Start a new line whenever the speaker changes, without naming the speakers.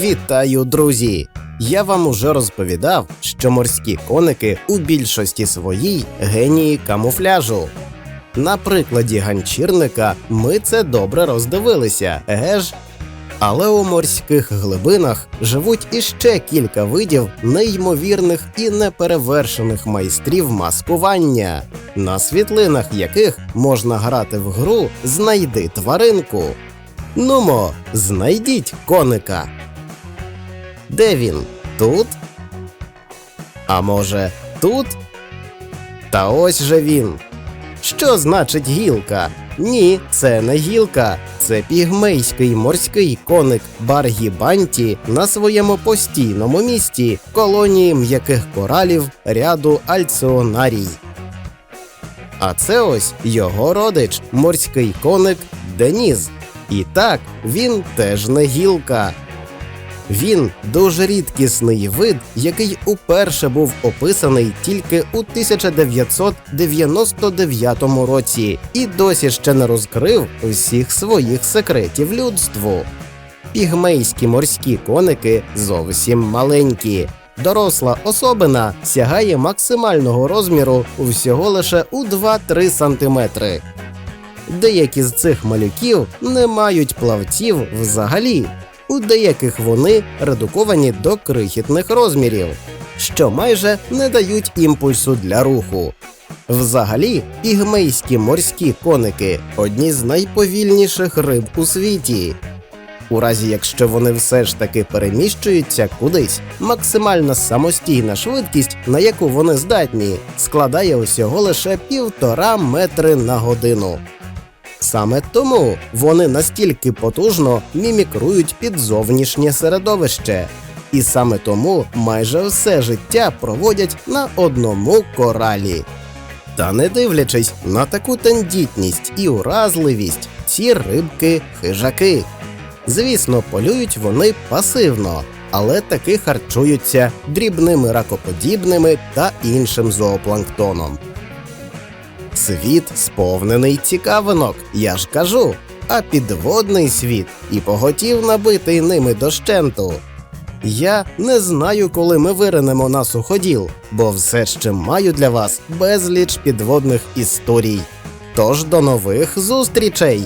Вітаю, друзі! Я вам уже розповідав, що морські коники у більшості своїй генії камуфляжу. На прикладі ганчірника ми це добре роздивилися, еге ж? Але у морських глибинах живуть іще кілька видів неймовірних і неперевершених майстрів маскування, на світлинах яких можна грати в гру Знайди тваринку. Нумо, знайдіть коника. Де він? Тут? А може, тут? Та ось же він. Що значить гілка? Ні, це не гілка. Це пігмейський морський коник Баргібанті на своєму постійному місті колонії м'яких коралів ряду Альціонарій. А це ось його родич, морський коник Деніс. І так, він теж не гілка. Він дуже рідкісний вид, який уперше був описаний тільки у 1999 році і досі ще не розкрив всіх своїх секретів людству. Пігмейські морські коники зовсім маленькі. Доросла особина сягає максимального розміру всього лише у 2-3 сантиметри. Деякі з цих малюків не мають плавців взагалі. У деяких вони редуковані до крихітних розмірів, що майже не дають імпульсу для руху. Взагалі, пігмейські морські коники одні з найповільніших риб у світі. У разі якщо вони все ж таки переміщуються кудись, максимальна самостійна швидкість, на яку вони здатні, складає усього лише півтора метри на годину. Саме тому вони настільки потужно мімікрують під зовнішнє середовище, і саме тому майже все життя проводять на одному коралі. Та не дивлячись на таку тендітність і уразливість, ці рибки хижаки. Звісно, полюють вони пасивно, але таки харчуються дрібними ракоподібними та іншим зоопланктоном. Світ сповнений цікавинок, я ж кажу, а підводний світ і поготів набитий ними дощенту. Я не знаю, коли ми виринемо на суходіл, бо все ще маю для вас безліч підводних історій. Тож до нових зустрічей!